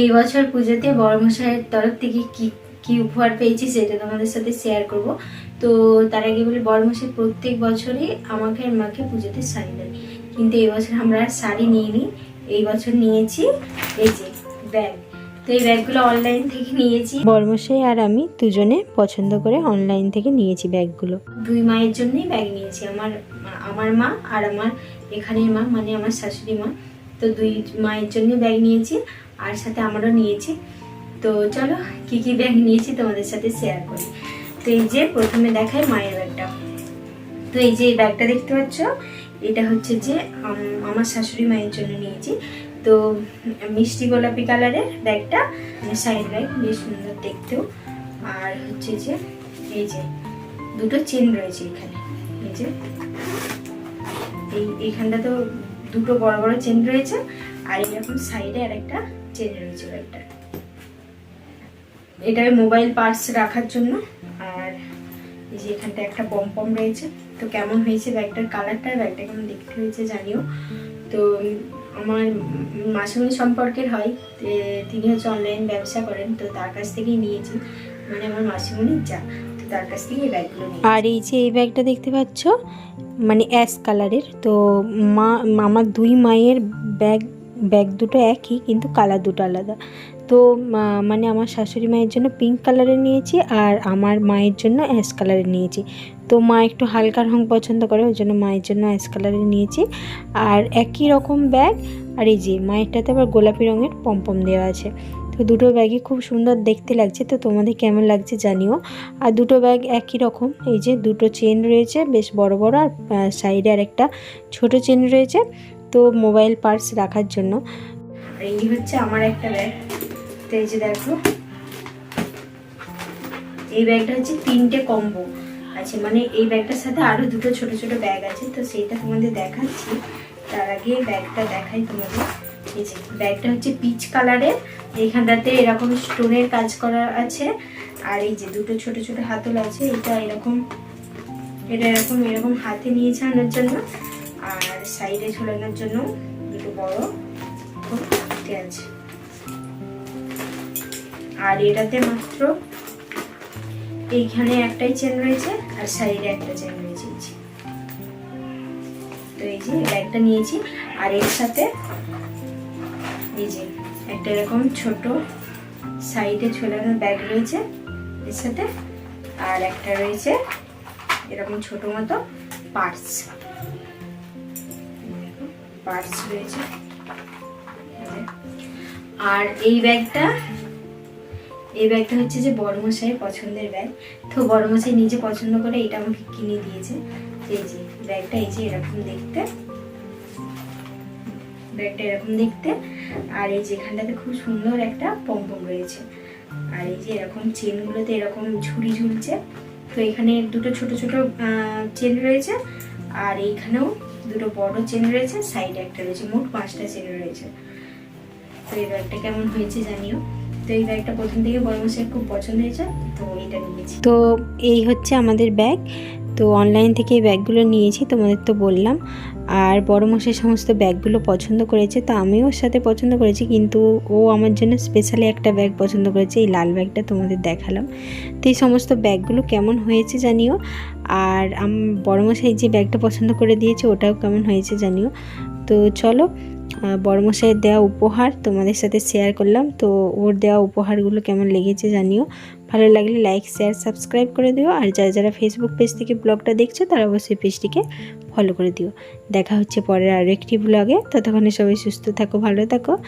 এই বছর পুজোতে বড়মশাইয়ের তরফ থেকে কি কি উপহার পেয়েছি সেটা তোমাদের সাথে শেয়ার করব। তো তার আগে বলি, বড়মশাই প্রত্যেক বছরই আমাকে আর মাকে পুজোতে শাড়ি দেয়। কিন্তু এই বছর আমরা আর শাড়ি নিইনি, এই বছর নিয়েছি এই যে ব্যাগ তো এই ব্যাগগুলো অনলাইন থেকে নিয়েছি। বর্মশাই আর আমি দুজনে পছন্দ করে অনলাইন থেকে নিয়েছি ব্যাগগুলো দুই মায়ের জন্যই ব্যাগ নিয়েছি, আমার আমার মা আর আমার এখানের মা মানে আমার শাশুড়ি মা। তো দুই মায়ের জন্য ব্যাগ নিয়েছি, আর সাথে আমারও নিয়েছি। তো চলো, কি কি ব্যাগ নিয়েছি তোমাদের সাথে শেয়ার করি। তো এই যে প্রথমে দেখাই মায়ের ব্যাগটা। তো এই যে ব্যাগটা দেখতে পাচ্ছ, এটা হচ্ছে যে আমার শাশুড়ি মায়ের জন্য নিয়েছি। তো মিষ্টি গোলাপি কালারের ব্যাগটা সাইড ব্যাগ, বেশ সুন্দর দেখতেও। আর হচ্ছে যে এই যে দুটো চেন রয়েছে এখানে। এই যে, এই এখানটা তো দুটো বড় বড় চেন রয়েছে, আর এরকম সাইডে আর একটা চেন রয়েছে ব্যাগটা এটা মোবাইল পার্স রাখার জন্য, আর এই যে এখানটা একটা পম পম রয়েছে। তো কেমন হয়েছে ব্যাগটার কালারটা ব্যাগটা কেমন দেখতে হয়েছে জানিও। তো আমার মাসুমি সম্পর্কের হয় তিনি হচ্ছে অনলাইন ব্যবসা করেন, তো তার কাছ থেকেই নিয়েছি। মানে আমার মাসিমণির যা। আর এই যে এই ব্যাগটা দেখতে পাচ্ছ মানে অ্যাশ কালারের তো মা, আমার দুই মায়ের ব্যাগ ব্যাগ দুটো একই, কিন্তু কালার দুটো আলাদা। তো মানে আমার শাশুড়ি মায়ের জন্য পিঙ্ক কালারের নিয়েছি, আর আমার মায়ের জন্য অ্যাশ কালারের নিয়েছি। তো মা একটু হালকা রং পছন্দ করে, ওই জন্য মায়ের জন্য অ্যাশ কালারের নিয়েছি। আর একই রকম ব্যাগ আর এই যে, মায়েরটাতে আবার গোলাপি রঙের পম্পম দেওয়া আছে। তো দুটো ব্যাগই খুব সুন্দর দেখতে লাগছে, তো তোমাদের কেমন লাগছে জানিও। আর দুটো ব্যাগ একই রকম, এই যে দুটো চেন রয়েছে, বেশ বড় বড় আর সাইডে আর একটা ছোট চেন রয়েছে, তো মোবাইল পার্স রাখার জন্য। এই হচ্ছে আমার একটা ব্যাগ তো এই যে দেখো। এই ব্যাগটা হচ্ছে তিনটে কম্বো আছে মানে এই ব্যাগটার সাথে আরও দুটো ছোট ছোট ব্যাগ আছে, তো সেইটা তোমাদের দেখাচ্ছি। তার আগে ব্যাগটা দেখাই তোমাদের। এই যে ব্যাগটা হচ্ছে পিচ কালারের এইখানটাতে এরকম স্টোনের কাজ করা আছে। আর এই যে দুটো ছোট ছোট হাতল আছে, এটা এরকম এটা এরকম এরকম হাতে নিয়ে ছাড়ানোর জন্য। আর সাইডে ঝোলানোর জন্য দুটো বড় আছে। আর এটাতে মাত্র এইখানে একটাই চেন রয়েছে, আর সাইডে একটা চেন রয়েছে। তো এই যে ব্যাগটা নিয়েছি, আর এর সাথে এই যে, একটা এরকম ছোট সাইডে ঝোলানো ব্যাগ রয়েছে এর সাথে, আর একটা রয়েছে এরকম ছোট মতো পার্স। পার্স রয়েছে। আর এই ব্যাগটা এই ব্যাগটা হচ্ছে যে বড়মশাইয়ের পছন্দের ব্যাগ। তো বড়মশাই নিজে পছন্দ করে এটা আমাকে কিনে দিয়েছে। এই যে, ব্যাগটা এই যে এরকম দেখতে। ব্যাগটা এরকম দেখতে। আর এই যেখানটাতে খুব সুন্দর একটা পম্পম রয়েছে। আর এই যে এরকম চেনগুলোতে এরকম ঝুড়ি ঝুলছে। তো এখানে দুটো ছোট ছোট চেন রয়েছে। আর এইখানেও দুটো বড় চেন রয়েছে, সাইডে একটা রয়েছে, মোট পাঁচটা চেন রয়েছে। তো এই ব্যাগটা কেমন হয়েছে জানিও। তো এই ব্যাগটা থেকে খুব পছন্দ হয়েছে, তো এই হচ্ছে আমাদের ব্যাগ। তো অনলাইন থেকে এই ব্যাগগুলো নিয়েছি, তোমাদের তো বললাম। আর বড় মশাই সমস্ত ব্যাগগুলো পছন্দ করেছে, তো আমিও ওর সাথে পছন্দ করেছি, কিন্তু ও আমার জন্য স্পেশালি একটা ব্যাগ পছন্দ করেছে, এই লাল ব্যাগটা তোমাদের দেখালাম। তো এই সমস্ত ব্যাগগুলো কেমন হয়েছে জানিও। আর আম বড় মশাই যে ব্যাগটা পছন্দ করে দিয়েছে, ওটাও কেমন হয়েছে জানিও। তো চলো বড়মশাইয়ের দেওয়া উপহার তোমাদের সাথে শেয়ার করলাম। তো ওর দেওয়া উপহারগুলো কেমন লেগেছে জানিও। ভালো লাগলে লাইক শেয়ার সাবস্ক্রাইব করে দিও। আর যারা যারা ফেসবুক পেজ থেকে ব্লগটা দেখছ, তারা অবশ্যই পেজটিকে ফলো করে দিও। দেখা হচ্ছে পরের আরও একটি ব্লগে ততক্ষণে সবাই সুস্থ থাকো, ভালো থাকো।